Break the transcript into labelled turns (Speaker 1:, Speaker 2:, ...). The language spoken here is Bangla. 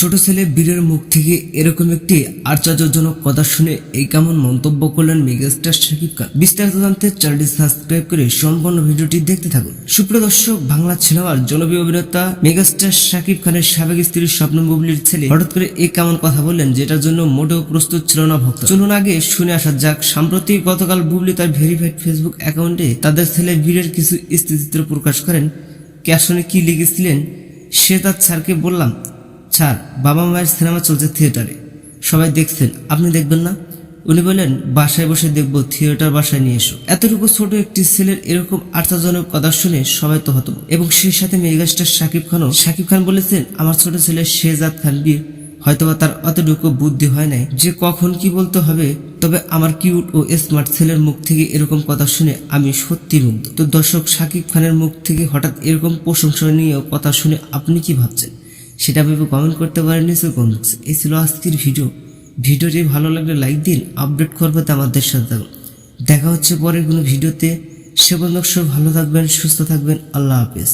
Speaker 1: ছোট ছেলে বীরের মুখ থেকে এরকম একটি আশ্চর্যজনক কথা শুনে এই কেমন মন্তব্য করলেন মেগাস্টার শাকিব খান। বিস্তারিত জানতে চ্যানেলটি সাবস্ক্রাইব করে সম্পূর্ণ ভিডিওটি দেখতে থাকুন। সুপ্রিয় দর্শক, বাংলা সিনেমার জনপ্রিয় অভিনেতা মেগাস্টার শাকিব খানের সাবেক স্ত্রী স্বপ্ন বুবলির ছেলে। হঠাৎ করে এই কেমন কথা বললেন যেটার জন্য মোটেও প্রস্তুত ছিল না ভক্ত। চলুন আগে শুনে আসা যাক, সাম্প্রতি গতকাল বুবলি তার ভেরিফাইড ফেসবুক অ্যাকাউন্টে তাদের ছেলে বীরের কিছু স্থিতিচিত্র প্রকাশ করেন। ক্যাপশনে কি লিখেছিলেন, সে তার স্যারকে বললাম স্যার বাবা মায়ের সিনেমা চলছে থিয়েটারে। সবাই দেখছেন, আপনি দেখবেন না? উনি বললেন, বাসায় বসে দেখব, থিয়েটার বাসায় নিয়ে এসো। এতটুকু ছোট একটি ছেলের এরকম আর্থাজনক কথা শুনে সবাই তো হতো এবং সেই সাথে মেগাস্টার শাকিব খানও, শাকিব খান বলেছেন, আমার ছোট ছেলে শেজাদ খান বীর হয়তোবা তার অতটুকু বুদ্ধি হয় নাই। যে কখন কি বলতে হবে, তবে আমার কিউট ও স্মার্ট ছেলের মুখ থেকে এরকম কথা শুনে আমি সত্যি মুগ্ধ তো দর্শক শাকিব খানের মুখ থেকে হঠাৎ এরকম প্রশংসনীয় কথা শুনে আপনি কি ভাবছেন? সেটা ভেবে কমেন্ট করতে পারেন সো কমেন্টস এই ছিল আজকের ভিডিও। ভিডিওটি ভালো লাগলে লাইক দিন আপডেট করবে তো আমাদের সাথে দেখা হচ্ছে পরের কোনো ভিডিওতে। সে পর্যন্ত সব ভালো থাকবেন, সুস্থ থাকবেন। আল্লাহ হাফেজ।